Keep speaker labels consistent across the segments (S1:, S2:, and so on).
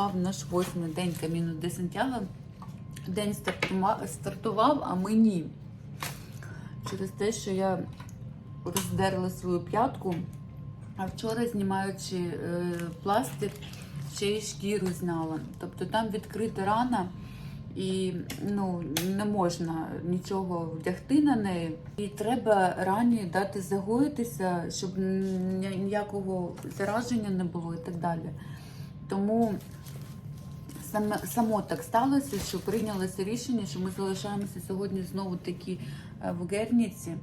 S1: стартував наш восьмий день Каміну де. День стартував, а ми ні. Через те, що я роздерла свою п'ятку, а вчора, знімаючи е, пластик, ще й шкіру зняла. Тобто там відкрита рана і ну, не можна нічого вдягти на неї. І треба рані дати загоїтися, щоб ніякого зараження не було і так далі. Тому саме, само так сталося, що прийнялося рішення, що ми залишаємося сьогодні знову таки е, в Герніці.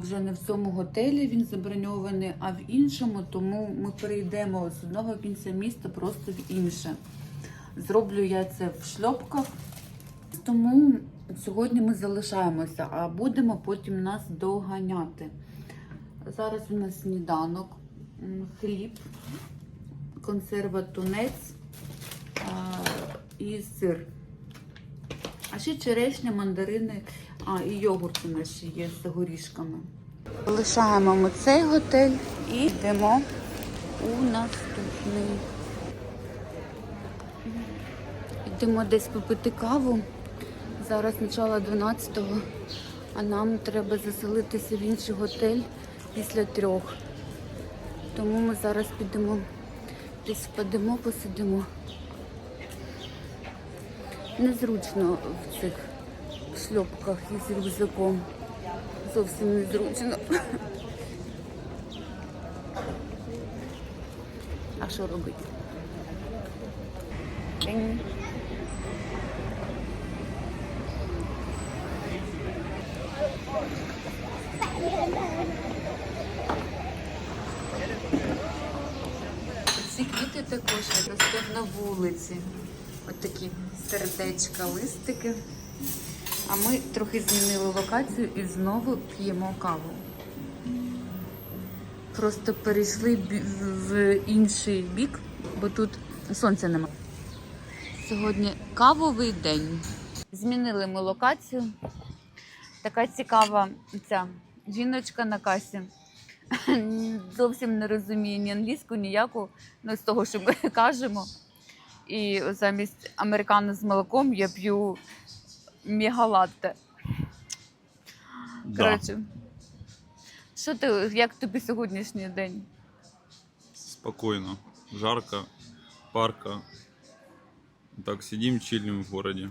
S1: Вже не в цьому готелі він заброньований, а в іншому, тому ми перейдемо з одного кінця міста просто в інше. Зроблю я це в шльопках, тому сьогодні ми залишаємося, а будемо потім нас доганяти. Зараз у нас сніданок, хліб, консерва тунець а, і сир. А ще черешня, мандарини, а і йогурт у нас ще є з горішками. Лишаємо ми цей готель і йдемо у наступний. Йдемо десь попити каву. Зараз начало 12-го, а нам треба заселитися в інший готель після трьох. Тому ми зараз підемо, десь впадемо, посидимо. Незручно в цих шльопках із рюкзаком. Зовсім незручно. А що робити? Вулиці. От такі сердечка, листики. А ми трохи змінили локацію і знову п'ємо каву. Просто перейшли в інший бік, бо тут сонця немає. Сьогодні кавовий день. Змінили ми локацію. Така цікава ця жіночка на касі. Зовсім не розуміє ні англійську, ніяку, ну з того, що ми кажемо. І замість американо з молоком я п'ю мегалатте.
S2: Да.
S1: Коротше, що ти, як тобі сьогоднішній день?
S2: Спокойно. Жарко, парка. Так, сидим, чилим в городе.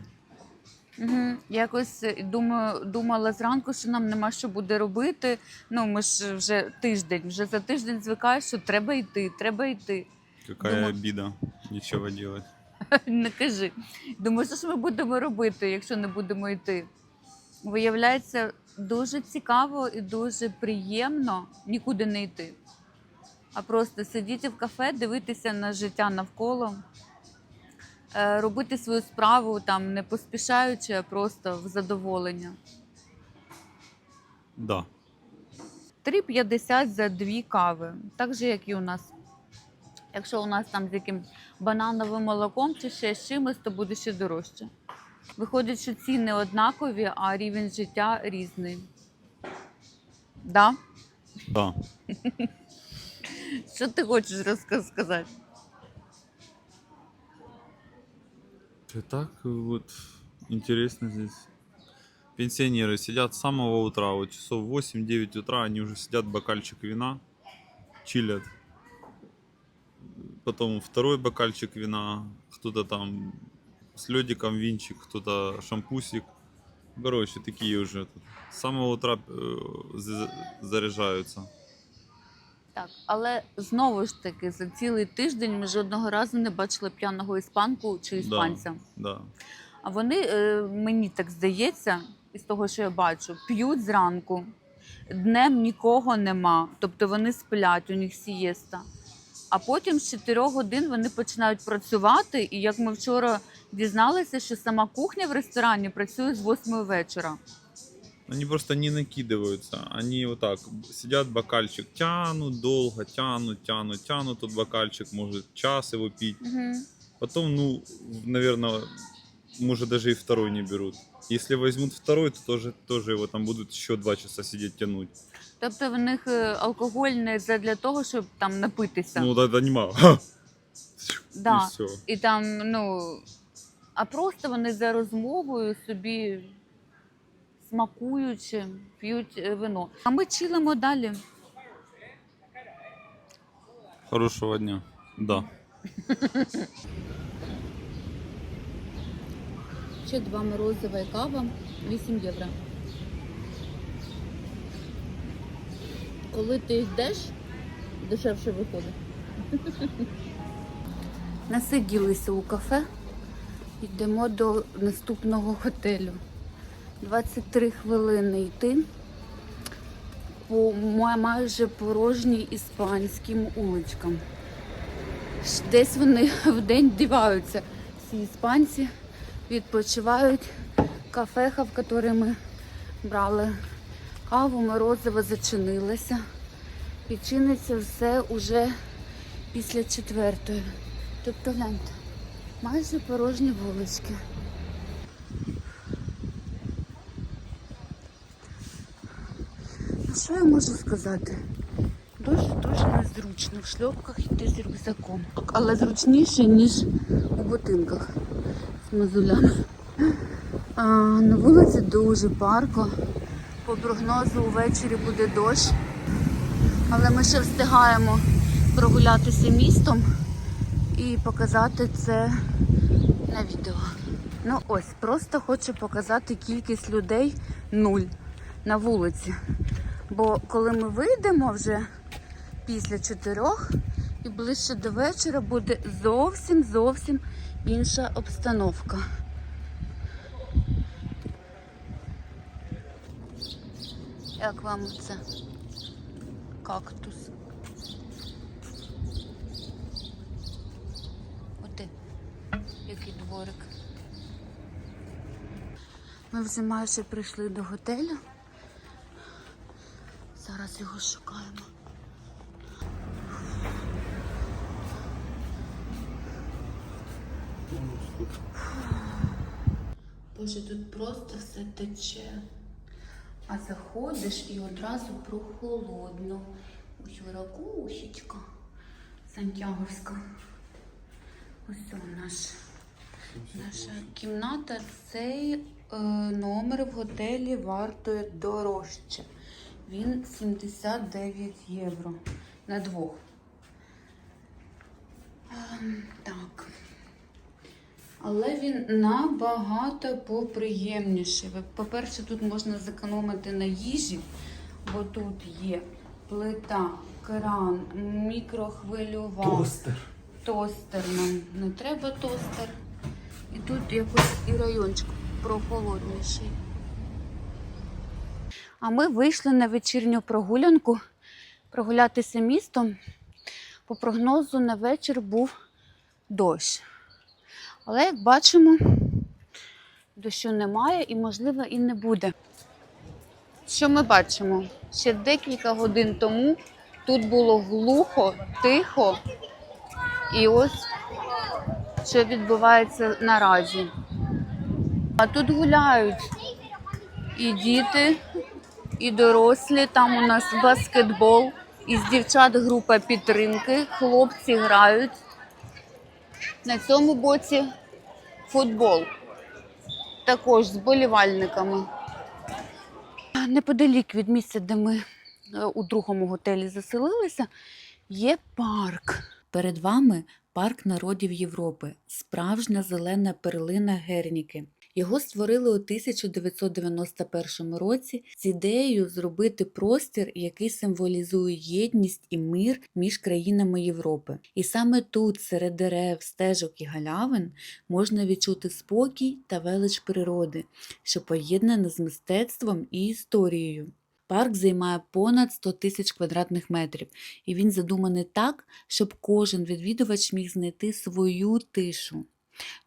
S1: Угу. Якось думаю, думала зранку, що нам нема що буде робити. Ну, ми ж вже тиждень, вже за тиждень звикаєш, що треба йти, треба йти.
S2: Какая
S1: Думаю-
S2: обида. Ничего делать.
S1: Не кажи. Думаю, що ж ми будемо робити, якщо не будемо йти. Виявляється, дуже цікаво і дуже приємно нікуди не йти. А просто сидіти в кафе, дивитися на життя навколо, е, робити свою справу там не поспішаючи, а просто в задоволення.
S2: Да.
S1: 3,50 за дві кави, так же, як і у нас. Якщо у нас там з яким банановим молоком чи ще з чимось, то буде ще дорожче. Виходить, що ціни однакові, а рівень життя різний. Да?
S2: Да.
S1: Що ти хочеш розка- сказати?
S2: И так вот интересно здесь. Пенсионеры сидят с самого утра, вот часов 8-9 утра, они уже сидят, бокальчик вина, чилят. Потом второй бокальчик вина, кто-то там с ледиком винчик, кто-то шампусик. Короче, такие уже тут. С самого утра э, за- заряжаются.
S1: Так, але знову ж таки, за цілий тиждень ми жодного разу не бачили п'яного іспанку чи іспанця.
S2: Да.
S1: А вони, е, мені так здається, із того, що я бачу, п'ють зранку, днем нікого нема. Тобто вони сплять, у них сієста. А потім з 4 годин вони починають працювати. І як ми вчора дізналися, що сама кухня в ресторані працює з 8 вечора.
S2: Они просто не накидываются. Они вот так сидят, бокальчик тянут долго, тянут, тянут, тянут. Тут бокальчик может час его пить.
S1: Угу.
S2: Потом, ну, наверное, может даже и второй не берут. Если возьмут второй, то тоже, тоже его там будут еще два часа сидеть тянуть.
S1: Тобто в них е, алкоголь не для того, щоб там напитися.
S2: Ну, да, да, нема. Ха!
S1: Да.
S2: И все.
S1: І там, ну, а просто вони за розмовою собі смакуючи, п'ють е, вино. А ми чилимо далі.
S2: Хорошего дня. Да.
S1: Ще два морозива і кава 8 євро. Коли ти йдеш, дешевше виходить. Насиділися у кафе. Йдемо до наступного готелю. 23 хвилини йти по майже порожній іспанським уличкам. Десь вони в день диваються, всі іспанці відпочивають. Кафеха, в якій ми брали каву, морозиво зачинилося. Відчиниться все уже після четвертої. Тобто гляньте, майже порожні вулички. Що я можу сказати? Дуже-дуже незручно в шльопках йти з рюкзаком. Але зручніше, ніж у ботинках з мазулями. А, на вулиці дуже парко. По прогнозу увечері буде дощ. Але ми ще встигаємо прогулятися містом і показати це на відео. Ну ось, просто хочу показати кількість людей нуль на вулиці. Бо коли ми вийдемо вже після чотирьох і ближче до вечора буде зовсім зовсім інша обстановка. Як вам це? Кактус. Оти, який дворик. Ми вже майже прийшли до готелю. Зараз його шукаємо. Боже, тут просто все тече. А заходиш і одразу прохолодно. Ось ракушечка Сантьяговська. Ось наш, наша кімната. Цей е, номер в готелі вартує дорожче. Він 79 євро на двох. Ем, так. Але він набагато поприємніший. По-перше, тут можна зекономити на їжі, бо тут є плита, кран, мікрохвильова,
S3: Тостер.
S1: тостер. Нам не треба тостер. І тут якось і райончик прохолодніший. А ми вийшли на вечірню прогулянку прогулятися містом. По прогнозу на вечір був дощ. Але як бачимо, дощу немає і, можливо, і не буде. Що ми бачимо? Ще декілька годин тому тут було глухо, тихо. І ось що відбувається наразі. А тут гуляють і діти, і дорослі. Там у нас баскетбол. Із дівчат група підтримки. Хлопці грають. На цьому боці футбол. Також з болівальниками. Неподалік від місця, де ми е, у другому готелі заселилися, є парк. Перед вами парк народів Європи, справжня зелена перлина Герніки. Його створили у 1991 році з ідеєю зробити простір, який символізує єдність і мир між країнами Європи. І саме тут, серед дерев, стежок і галявин, можна відчути спокій та велич природи, що поєднана з мистецтвом і історією. Парк займає понад 100 тисяч квадратних метрів, і він задуманий так, щоб кожен відвідувач міг знайти свою тишу.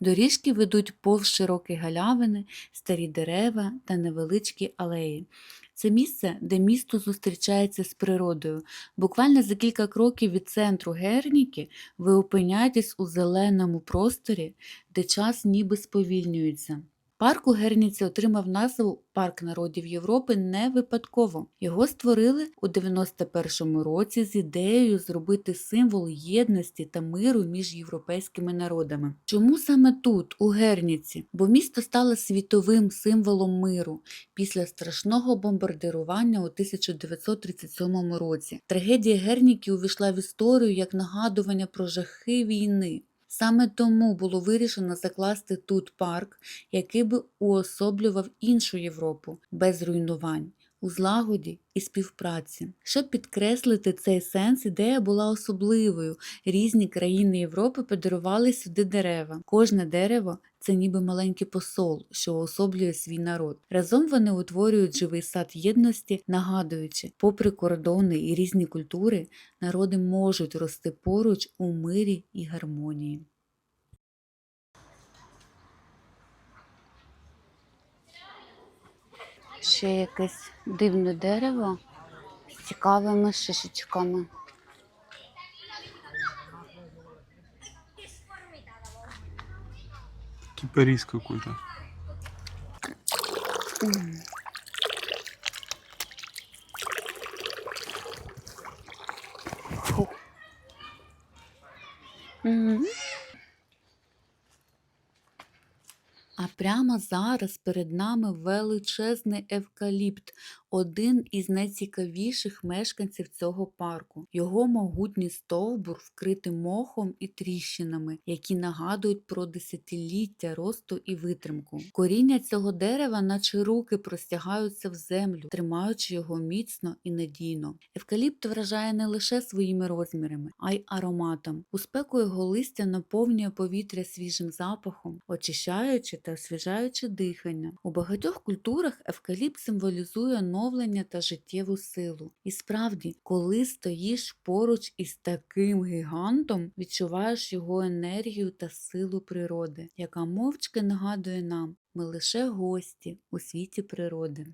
S1: Доріжки ведуть повз широкі галявини, старі дерева та невеличкі алеї. Це місце, де місто зустрічається з природою. Буквально за кілька кроків від центру Герніки ви опиняєтесь у зеленому просторі, де час ніби сповільнюється. Парк у Герніці отримав назву Парк народів Європи не випадково. Його створили у 91-му році з ідеєю зробити символ єдності та миру між європейськими народами. Чому саме тут, у Герніці? Бо місто стало світовим символом миру після страшного бомбардирування у 1937 році. Трагедія Герніки увійшла в історію як нагадування про жахи війни. Саме тому було вирішено закласти тут парк, який би уособлював іншу Європу без руйнувань. У злагоді і співпраці. Щоб підкреслити цей сенс, ідея була особливою. Різні країни Європи подарували сюди дерева. Кожне дерево це ніби маленький посол, що уособлює свій народ. Разом вони утворюють живий сад єдності, нагадуючи, попри кордони і різні культури, народи можуть рости поруч у мирі і гармонії. Ще якесь дивне дерево з цікавими шишечками.
S2: Кипарис какой-то.
S1: Фу. Мгм. А прямо зараз перед нами величезний евкаліпт, один із найцікавіших мешканців цього парку. Його могутній стовбур вкритий мохом і тріщинами, які нагадують про десятиліття росту і витримку. Коріння цього дерева, наче руки, простягаються в землю, тримаючи його міцно і надійно. Евкаліпт вражає не лише своїми розмірами, а й ароматом. У спеку його листя наповнює повітря свіжим запахом, очищаючи та освіжаючи дихання. У багатьох культурах евкаліпт символізує оновлення та життєву силу. І справді, коли стоїш поруч із таким гігантом, відчуваєш його енергію та силу природи, яка мовчки нагадує нам, ми лише гості у світі природи.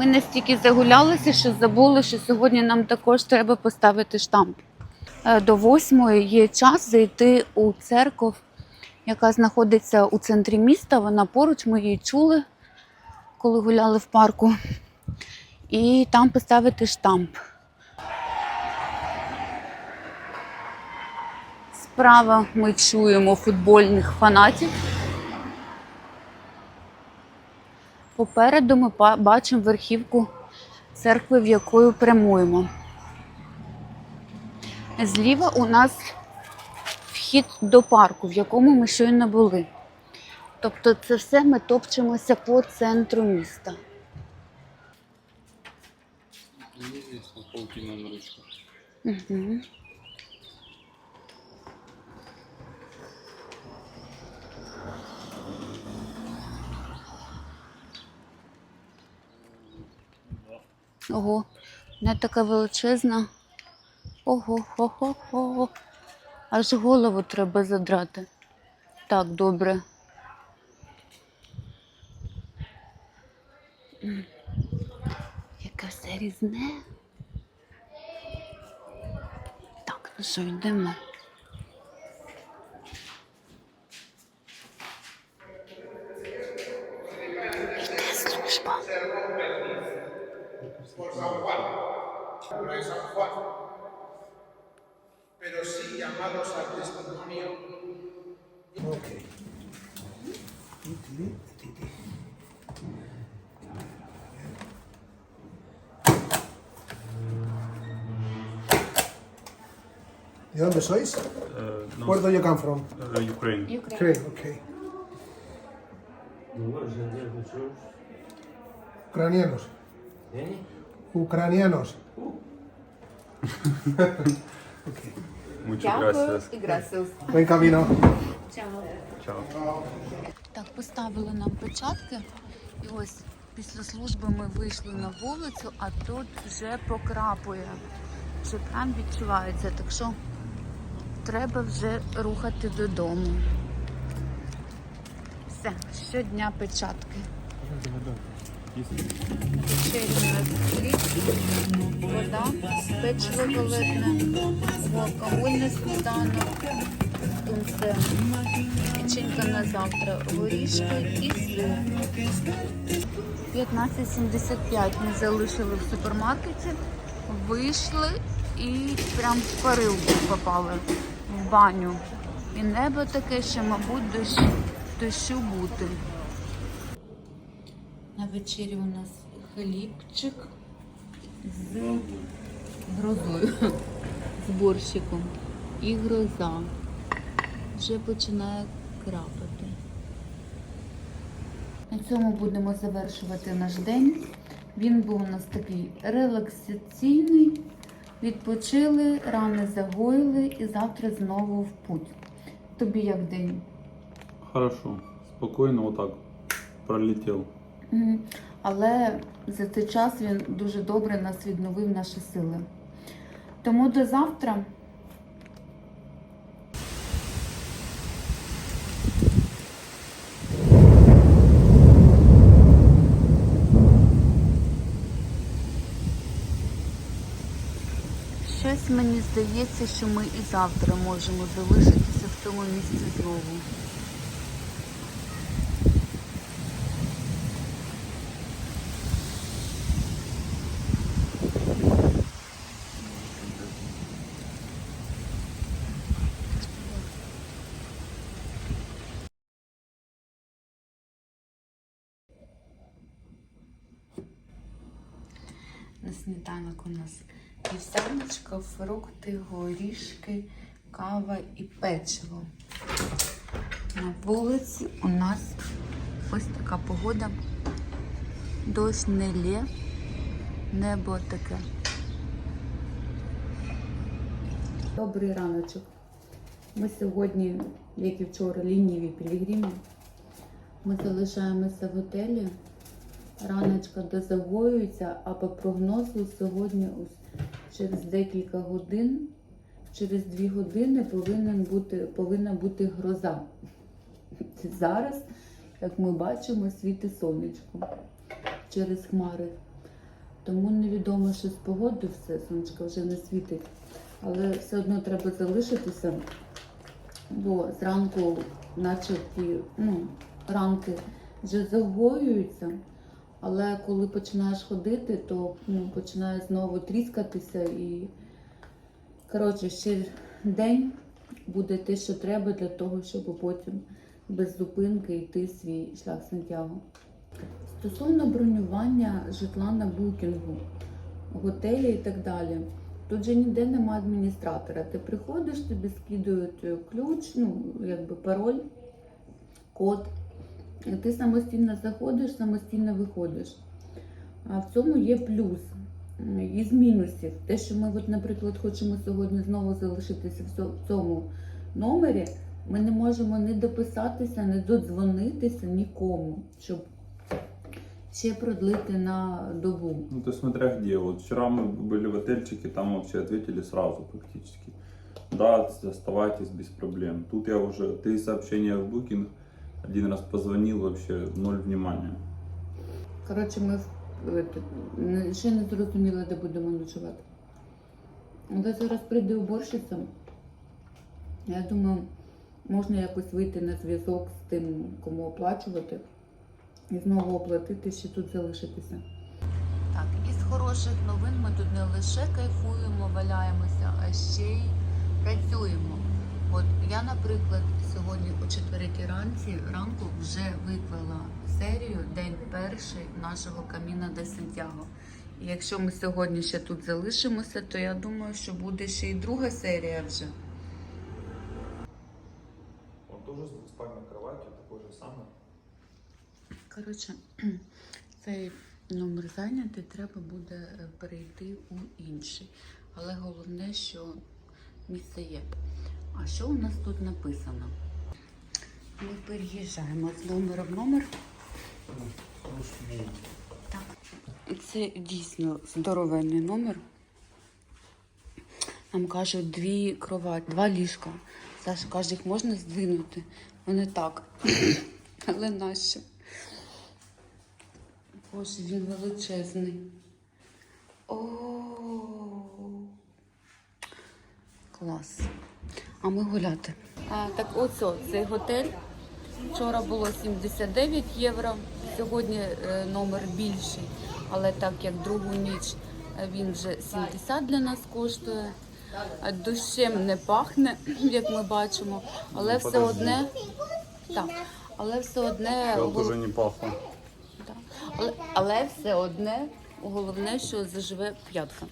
S1: Ми настільки загулялися, що забули, що сьогодні нам також треба поставити штамп. Е, До восьмої є час зайти у церкву, яка знаходиться у центрі міста. Вона поруч, ми її чули, коли гуляли в парку. І там поставити штамп. Справа ми чуємо футбольних фанатів. Попереду ми бачимо верхівку церкви, в якою прямуємо. Зліва у нас вхід до парку, в якому ми щойно були. Тобто це все ми топчемося по центру міста. Угу. Ого, не така величезна. Ого, хо хо хо Аж голову треба задрати. Так, добре. Яке все різне. Так, ну що, йдемо.
S3: ¿De dónde sois?
S4: Uh, no,
S3: Where do you come from?
S4: uh, Ukraine.
S3: Ukraine, okay. Ucranianos. Ucranianos. okay.
S4: Muchas gracias.
S1: і gracias.
S3: Buen camino.
S4: Ciao.
S1: Так, поставили нам печатки. І ось після служби ми вийшли на вулицю, а тут вже покрапує. Вже прям відчувається, так що треба вже рухати додому. Все, щодня печатки. Хліб, вода, печиво балетне, алкогольний сніданок, тут це печенька на завтра, горішки і сир. 15.75 ми залишили в супермаркеті, вийшли і прям в парилку попали в баню. І небо таке, що, мабуть, дощ, дощу бути. На вечері у нас хлібчик з грозою, з борщиком. І гроза. Вже починає крапати. На цьому будемо завершувати наш день. Він був у нас такий релаксаційний. Відпочили, рани загоїли і завтра знову в путь. Тобі як день?
S2: Хорошо. Спокойно вот так пролетел.
S1: Але за цей час він дуже добре нас відновив наші сили. Тому до завтра. Мені здається, що ми і завтра можемо залишитися в цьому місці знову. На сніданок у нас вівсяночка, фрукти, горішки, кава і печиво. На вулиці у нас ось така погода. Дощ не лє, небо таке. Добрий раночок. Ми сьогодні, як і вчора, лініві пілігрими. Ми залишаємося в готелі. Раночка дозагоюється, а по прогнозу сьогодні ось через декілька годин, через дві години повинен бути, повинна бути гроза. Зараз, як ми бачимо, світить сонечко через хмари. Тому невідомо, що з погодою все, сонечко вже не світить. Але все одно треба залишитися, бо зранку, наче ті ну, ранки вже загоюються. Але коли починаєш ходити, то ну, починає знову тріскатися і коротше, ще день буде те, що треба для того, щоб потім без зупинки йти свій шлях Сантьяго. Стосовно бронювання житла на букінгу, готелі і так далі. Тут же ніде немає адміністратора. Ти приходиш, тобі скидують ключ, ну, якби пароль, код. Ти самостійно заходиш, самостійно виходиш. А в цьому є плюс із мінусів. Те, що ми, от, наприклад, хочемо сьогодні знову залишитися в цьому номері, ми не можемо не дописатися, не додзвонитися нікому, щоб ще продлити на добу.
S2: Ну, то смотря где. Вот вчера мы были в отельчике, там вообще ответили сразу практически. Да, оставайтесь без проблем. Тут я уже три сообщения в Booking, один раз позвонил, вообще ноль внимания.
S1: Коротше, ми в- ще не зрозуміли, де будемо ночувати. Але зараз прийде уборщиця. Я думаю, можна якось вийти на зв'язок з тим, кому оплачувати, і знову оплатити, ще тут залишитися. Так, із хороших новин ми тут не лише кайфуємо, валяємося, а ще й працюємо. От я, наприклад, сьогодні о 4 ранці ранку вже виклала серію День перший нашого каміна де Сантьяго. І якщо ми сьогодні ще тут залишимося, то я думаю, що буде ще й друга серія вже.
S2: Он тоже с двухспальной кроватью, такой же.
S1: Коротше, цей номер зайнятий, треба буде е, перейти у інший. Але головне, що місце є. А що у нас тут написано? Ми переїжджаємо з номера в номер. Так. Це дійсно здоровенний номер. Нам кажуть дві кровать, два ліжка. Саша каже, їх можна здвинути. Вони так. Але нащо? Боже, він величезний. О, клас. А ми гуляти. А, так оце, цей готель. Вчора було 79 євро, сьогодні е, номер більший, але так як другу ніч е, він вже 70 для нас коштує. Дощем не пахне, як ми бачимо, але все одне, так, але все одне
S4: Тут
S1: гол-
S4: уже не пахло.
S1: да. але, але все одне головне, що заживе п'ятка.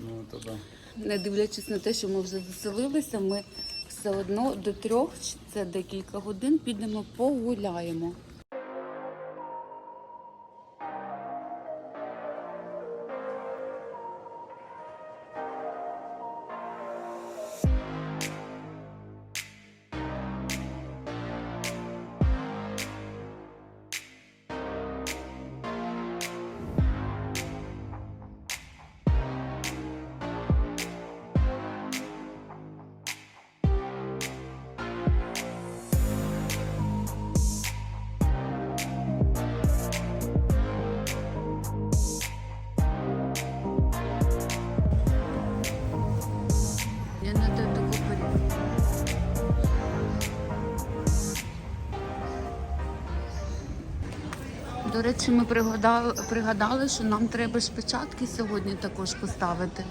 S4: Ну, то да.
S1: Не дивлячись на те, що ми вже заселилися, ми все одно до трьох, це декілька годин, підемо погуляємо. Речі, ми пригадали, пригадали, що нам треба ж печатки сьогодні також поставити.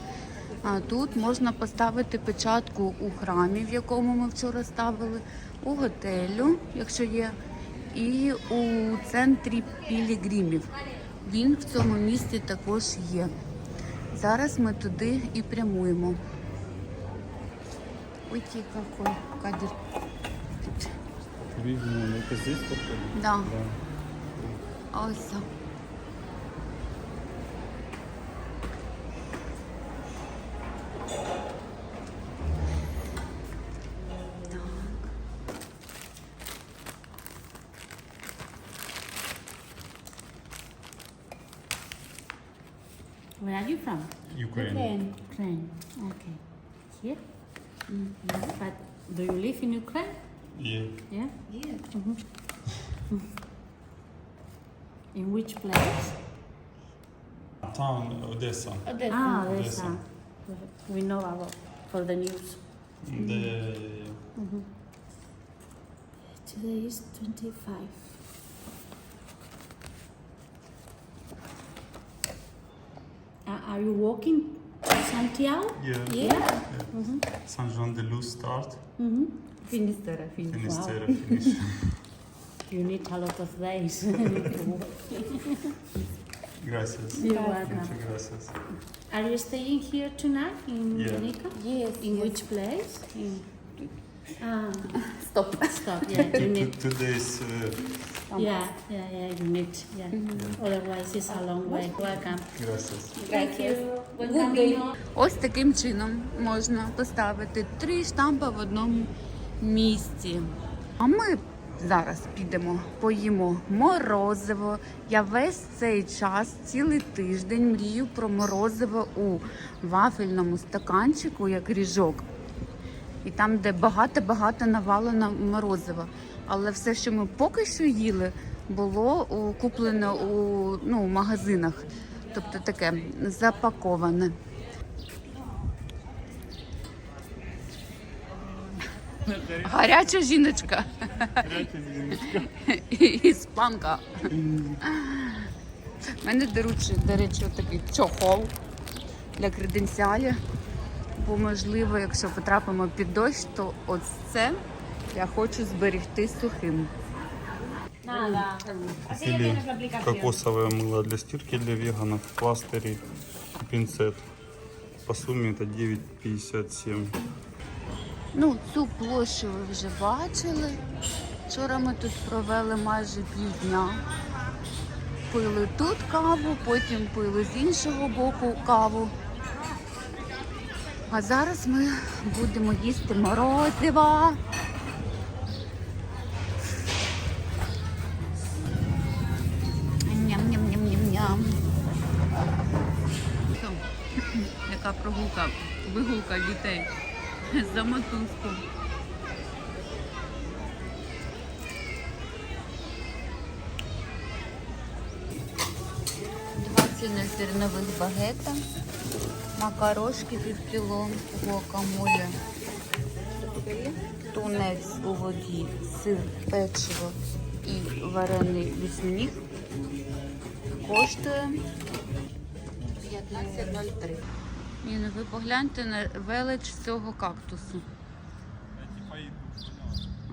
S1: А тут можна поставити печатку у храмі, в якому ми вчора ставили, у готелю, якщо є, і у центрі пілігримів. Він в цьому місті також є. Зараз ми туди і прямуємо. Ой, какой кадр.
S4: Здесь походу.
S1: Да.
S4: Да.
S1: Awesome.
S5: Where are you from?
S4: Ukraine.
S5: Ukraine. Okay. Here? Mm -hmm. But do you live in Ukraine?
S4: Yeah.
S5: Yeah? Yeah. Mm -hmm. In which place?
S4: Town Odessa. Odessa.
S5: Ah,
S4: Odessa.
S5: Odessa. We know about for the news.
S4: The mm -hmm.
S5: Today is 25. Uh, are you walking to Santiago?
S4: Yeah.
S5: Yeah. yeah. Mm -hmm.
S4: San Juan de Luz start.
S1: Mm -hmm.
S4: Finisterre, Finisterre.
S5: Finisterre, You need a lot of days.
S4: Gracias.
S5: You're welcome.
S4: Muchas gracias.
S5: Are you staying here tonight in
S4: Yeah.
S5: Dominica?
S1: Yes,
S5: In which place? In... Ah,
S1: Стоп.
S5: stop. Yeah, you
S4: Two,
S5: need.
S4: two days. Uh,
S5: Yeah, yeah, yeah. You need. Yeah. Otherwise, it's a long way. Welcome.
S4: gracias.
S5: Thank you.
S1: Good
S5: Welcome.
S1: day. Ось таким чином можна поставити три штампи в одному місці. А ми зараз підемо, поїмо морозиво. Я весь цей час, цілий тиждень, мрію про морозиво у вафельному стаканчику, як ріжок. І там, де багато-багато навалено морозива. Але все, що ми поки що їли, було куплене у ну, магазинах. Тобто таке запаковане. Гаряча жіночка. Іспанка. У мене, до речі, до речі, такий чохол для креденціалів. Бо, можливо, якщо потрапимо під дощ, то ось це я хочу зберегти сухим.
S4: Купили кокосовое мыло для стирки для веганов, пластыри, пинцет. По сумме это 9,57.
S1: Ну, цю площу ви вже бачили. Вчора ми тут провели майже півдня. Пили тут каву, потім пили з іншого боку каву. А зараз ми будемо їсти морозиво. Ням-ням-ням-ням-ням. Яка прогулка вигулка дітей за мотузку. Два ціни зернових багета, макарошки пів кіло, гуакамоле, тунець у воді, сир, печиво і варений вісміг коштує 15.03. Ні, ну ви погляньте на велич цього кактусу. Я типа їду.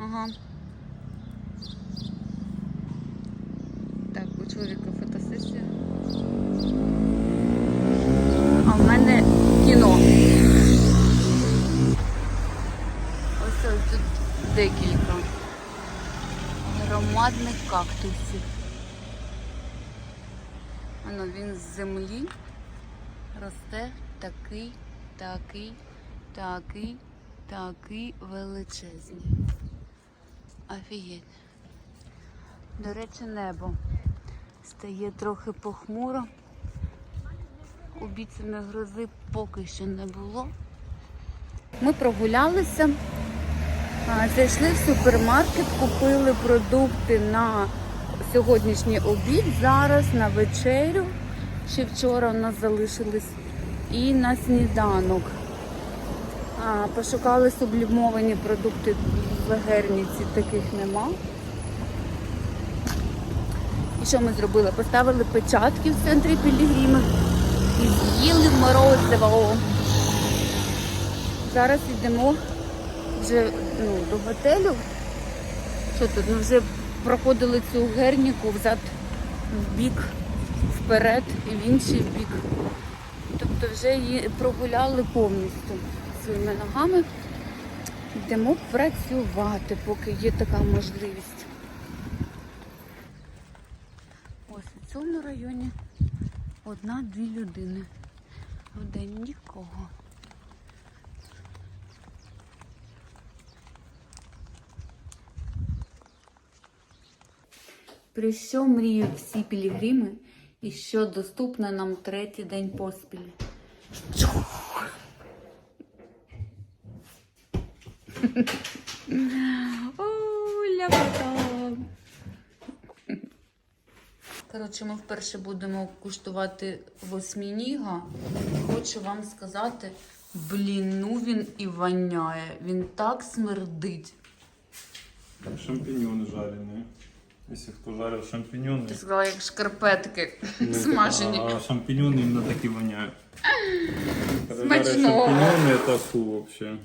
S1: Ага. Так, у чоловіка фотосесія. А в мене кіно. Ось ось тут декілька громадних кактусів. Воно він з землі росте такий, такий, такий, такий величезний. Офігеть. До речі, небо стає трохи похмуро. Обіцяної грози поки що не було. Ми прогулялися, зайшли в супермаркет, купили продукти на сьогоднішній обід, зараз на вечерю. Ще вчора у нас залишились і на сніданок. А, пошукали сублімовані продукти в вегерніці, таких нема. І що ми зробили? Поставили печатки в центрі Пілігримів і з'їли морозиво. Зараз йдемо вже ну, до готелю. Що тут? Ми вже проходили цю герніку взад в бік, вперед і в інший бік. Тобто вже її прогуляли повністю своїми ногами. Йдемо працювати, поки є така можливість. Ось у цьому районі одна-дві людини. В день нікого. Про що мріють всі пілігрими і що доступно нам третій день поспіль? Коротше, ми вперше будемо куштувати восьмініга. Хочу вам сказати, блін, ну він і воняє. Він так смердить.
S4: Шампиньоны жареные. Если кто жарил шампиньоны.
S1: Ти сказала, як шкарпетки смажені.
S4: А шампиньоны именно так и воняют. Когда жарят
S1: Смачного.
S4: шампиньоны это фу вообще.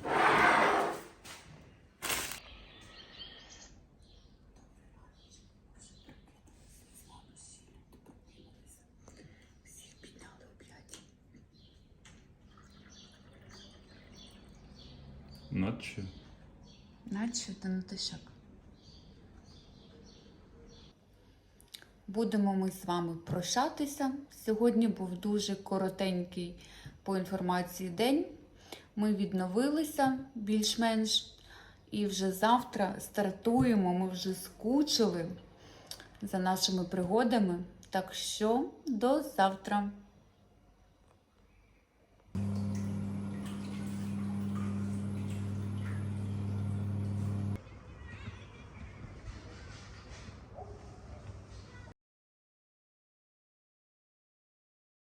S4: Наче.
S1: Наче та натишак. Будемо ми з вами прощатися. Сьогодні був дуже коротенький по інформації день. Ми відновилися більш-менш. І вже завтра стартуємо. Ми вже скучили за нашими пригодами. Так що до завтра.